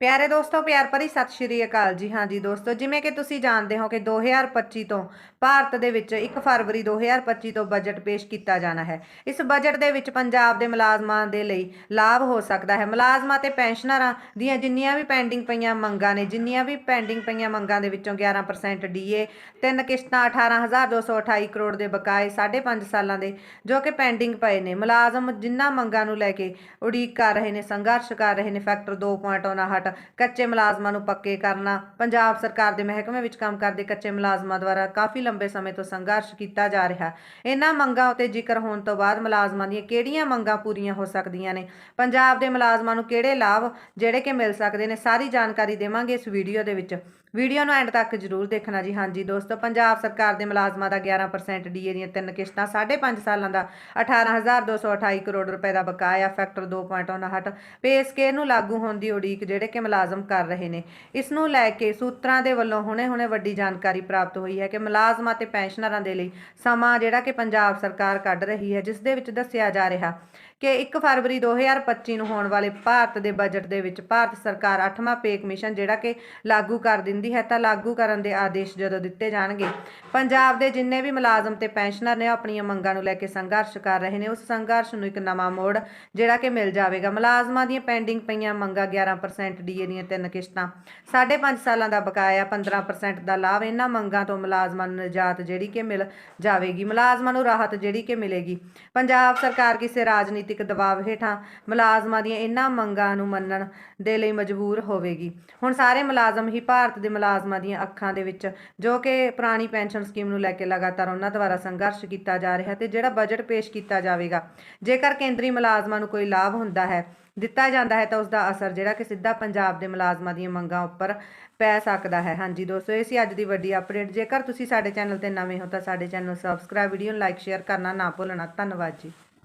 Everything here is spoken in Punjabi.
ਪਿਆਰੇ ਦੋਸਤੋ, ਪਿਆਰ ਭਰੀ ਸਤਿ ਸ਼੍ਰੀ ਅਕਾਲ ਜੀ। ਹਾਂ ਜੀ ਦੋਸਤੋ, ਜਿਵੇਂ ਕਿ ਤੁਸੀਂ ਜਾਣਦੇ ਹੋ ਕਿ 2025 ਤੋਂ ਭਾਰਤ ਦੇ ਵਿੱਚ 1 ਫਰਵਰੀ 2025 ਤੋਂ ਬਜਟ ਪੇਸ਼ ਕੀਤਾ ਜਾਣਾ ਹੈ। ਇਸ ਬਜਟ ਦੇ ਵਿੱਚ ਪੰਜਾਬ ਦੇ ਮੁਲਾਜ਼ਮਾਂ ਦੇ ਲਈ ਲਾਭ ਹੋ ਸਕਦਾ ਹੈ। ਮੁਲਾਜ਼ਮਾਂ ਤੇ ਪੈਨਸ਼ਨਰਾਂ ਦੀਆਂ ਜਿੰਨੀਆਂ ਵੀ ਪੈਂਡਿੰਗ ਪਈਆਂ ਮੰਗਾਂ ਨੇ, ਜਿੰਨੀਆਂ ਵੀ ਪੈਂਡਿੰਗ ਪਈਆਂ ਮੰਗਾਂ ਦੇ ਵਿੱਚੋਂ 11% ਡੀਏ, ਤਿੰਨ ਕਿਸ਼ਤਾਂ 18228 ਕਰੋੜ ਦੇ ਬਕਾਏ 5.5 ਸਾਲਾਂ ਦੇ ਜੋ ਕਿ ਪੈਂਡਿੰਗ ਪਏ ਨੇ। ਮੁਲਾਜ਼ਮ ਜਿਨ੍ਹਾਂ ਮੰਗਾਂ ਨੂੰ ਲੈ ਕੇ ਉਡੀਕ ਕਰ ਰਹੇ ਨੇ, ਸੰਘਰਸ਼ ਕਰ ਰਹੇ ਨੇ, ਫੈਕਟਰ 2.59 ਕੱਚੇ ਮੁਲਾਜ਼ਮਾਂ ਨੂੰ ਪੱਕੇ ਕਰਨਾ। ਪੰਜਾਬ ਸਰਕਾਰ ਦੇ ਮਹਿਕਮੇ ਵਿੱਚ ਕੰਮ ਕਰਦੇ ਕੱਚੇ ਮੁਲਾਜ਼ਮਾਂ ਦੁਆਰਾ ਕਾਫੀ ਲੰਬੇ ਸਮੇਂ ਤੋਂ ਸੰਘਰਸ਼ ਕੀਤਾ ਜਾ ਰਿਹਾ ਇਹਨਾਂ ਮੰਗਾਂ ਉਤੇ ਜ਼ਿਕਰ ਹੋਣ ਤੋਂ ਬਾਅਦ ਮੁਲਾਜ਼ਮਾਂ ਦੀਆਂ ਕਿਹੜੀਆਂ ਮੰਗਾਂ ਪੂਰੀਆਂ ਹੋ ਸਕਦੀਆਂ ਨੇ? ਪੰਜਾਬ ਦੇ ਮੁਲਾਜ਼ਮਾਂ ਨੂੰ ਕਿਹੜੇ ਲਾਭ ਜਿਹੜੇ ਕਿ ਮਿਲ ਸਕਦੇ ਨੇ? ਸਾਰੀ ਜਾਣਕਾਰੀ ਦੇਵਾਂਗੇ ਇਸ ਵੀਡੀਓ ਦੇ ਵਿੱਚ। ਵੀਡੀਓ ਨੂੰ ਐਂਡ ਤੱਕ ਜਰੂਰ ਦੇਖਣਾ ਜੀ। ਹਾਂਜੀ ਦੋਸਤੋ, ਪੰਜਾਬ ਸਰਕਾਰ ਦੇ ਮੁਲਾਜ਼ਮਾਂ ਦਾ 11% ਡੀਏ ਦੀਆਂ ਤਿੰਨ ਕਿਸ਼ਤਾਂ 5.5 ਸਾਲਾਂ ਦਾ 18228 ਕਰੋੜ ਰੁਪਏ ਦਾ ਬਕਾਇਆ, ਫੈਕਟਰ 2.59 ਪੇ ਸਕੇਲ ਨੂੰ ਲਾਗੂ ਹੋਣ ਦੀ ਉਡੀਕ ਜਿਹੜੇ ਕਿ ਮੁਲਾਜ਼ਮ ਕਰ ਰਹੇ ਨੇ। ਇਸ ਨੂੰ ਲੈ ਕੇ ਸੂਤਰਾਂ ਦੇ ਵੱਲੋਂ ਹੁਣੇ-ਹੁਣੇ ਵੱਡੀ ਜਾਣਕਾਰੀ ਪ੍ਰਾਪਤ ਹੋਈ ਹੈ ਕਿ ਮੁਲਾਜ਼ਮਾਂ ਤੇ ਪੈਨਸ਼ਨਰਾਂ ਦੇ ਲਈ ਸਮਾਂ ਜਿਹੜਾ ਕਿ ਪੰਜਾਬ ਸਰਕਾਰ ਕੱਢ ਰਹੀ ਹੈ, ਜਿਸ ਦੇ ਵਿੱਚ ਦੱਸਿਆ ਜਾ ਰਿਹਾ ਕਿ 1 ਫਰਵਰੀ 2025 ਨੂੰ ਹੋਣ ਵਾਲੇ ਭਾਰਤ ਦੇ ਬਜਟ ਦੇ ਵਿੱਚ ਭਾਰਤ ਸਰਕਾਰ 8ਵਾਂ ਪੇ ਕਮਿਸ਼ਨ ਜਿਹੜਾ ਕਿ ਲਾਗੂ ਕਰ ਦਿੰਦੀ ਹੈ ਤਾਂ ਲਾਗੂ ਕਰਨ ਦੇ ਆਦੇਸ਼ ਜਦੋਂ ਦਿੱਤੇ ਜਾਣਗੇ। ਪੰਜਾਬ ਦੇ ਜਿੰਨੇ ਵੀ ਮੁਲਾਜ਼ਮ ਤੇ ਪੈਨਸ਼ਨਰ ਨੇ ਆਪਣੀਆਂ ਮੰਗਾਂ ਨੂੰ ਲੈ ਕੇ ਸੰਘਰਸ਼ ਕਰ ਰਹੇ ਨੇ। ਉਸ ਸੰਘਰਸ਼ ਨੂੰ ਇੱਕ ਨਵਾਂ ਮੋੜ ਜਿਹੜਾ ਕਿ ਮਿਲ ਜਾਵੇਗਾ। ਮੁਲਾਜ਼ਮਾਂ ਦੀਆਂ ਪੈਂਡਿੰਗ ਪਈਆਂ ਮੰਗਾਂ 11% ਡੀਏ ਦੀਆਂ ਤਿੰਨ ਕਿਸ਼ਤਾਂ। 5.5 ਸਾਲਾਂ ਦਾ ਬਕਾਇਆ 15% ਦਾ ਲਾਭ। ਇਹਨਾਂ ਮੰਗਾਂ ਤੋਂ ਮੁਲਾਜ਼ਮਾਂ ਨੂੰ ਨਿਜਾਤ ਜਿਹੜੀ ਕਿ ਮਿਲ ਜਾਵੇਗੀ। ਮੁਲਾਜ਼ਮਾਂ ਨੂੰ ਰਾਹਤ ਜਿਹੜੀ ਕਿ ਮਿਲੇਗੀ। ਪੰਜਾਬ ਸਰਕਾਰ ਕਿਸੇ ਰਾਜਨੀਤਿਕ ਦਬਾਅ ਹੇਠਾਂ ਮੁਲਾਜ਼ਮਾਂ ਦੀਆਂ ਇਹਨਾਂ ਮੰਗਾਂ ਨੂੰ ਮੰਨਣ ਦੇ ਲਈ ਮਜਬੂਰ ਹੋਵੇਗੀ। ਹੁਣ ਸਾਰੇ ਮੁਲਾਜ਼ਮ ਹੀ ਭਾਰਤ ਦੇ ਮੁਲਾਜ਼ਮਾਂ ਦੀਆਂ ਅੱਖਾਂ ਦੇ ਵਿੱਚ, ਜੋ ਕਿ ਪੁਰਾਣੀ ਪੈਨਸ਼ਨ ਸਕੀਮ ਨੂੰ ਲੈ ਕੇ ਲਗਾਤਾਰ ਉਹਨਾਂ ਦੁਆਰਾ ਸੰਘਰਸ਼ ਕੀਤਾ ਜਾ ਰਿਹਾ ਤੇ ਜਿਹੜਾ ਬਜਟ ਪੇਸ਼ ਕੀਤਾ ਜਾਵੇਗਾ, ਜੇਕਰ ਕੇਂਦਰੀ ਮੁਲਾਜ਼ਮਾਂ ਨੂੰ ਕੋਈ ਲਾਭ ਹੁੰਦਾ ਹੈ, ਦਿੱਤਾ ਜਾਂਦਾ ਹੈ ਤਾਂ ਉਸ ਦਾ ਅਸਰ ਜਿਹੜਾ ਕਿ ਸਿੱਧਾ ਪੰਜਾਬ ਦੇ ਮੁਲਾਜ਼ਮਾਂ ਦੀਆਂ ਮੰਗਾਂ ਉੱਪਰ ਪੈ ਸਕਦਾ ਹੈ। ਹਾਂਜੀ ਦੋਸਤੋ, ਇਹ ਸੀ ਅੱਜ ਦੀ ਵੱਡੀ ਅਪਡੇਟ ਜੇਕਰ ਤੁਸੀਂ ਸਾਡੇ ਚੈਨਲ ਤੇ ਨਵੇਂ ਹੋ ਤਾਂ ਸਾਡੇ ਚੈਨਲ ਨੂੰ ਸਬਸਕ੍ਰਾਈਬ ਵੀਡੀਓ ਨੂੰ ਲਾਈਕ ਸ਼ੇਅਰ ਕਰਨਾ ਨਾ ਭੁੱਲਣਾ। ਧੰਨਵਾਦ ਜੀ।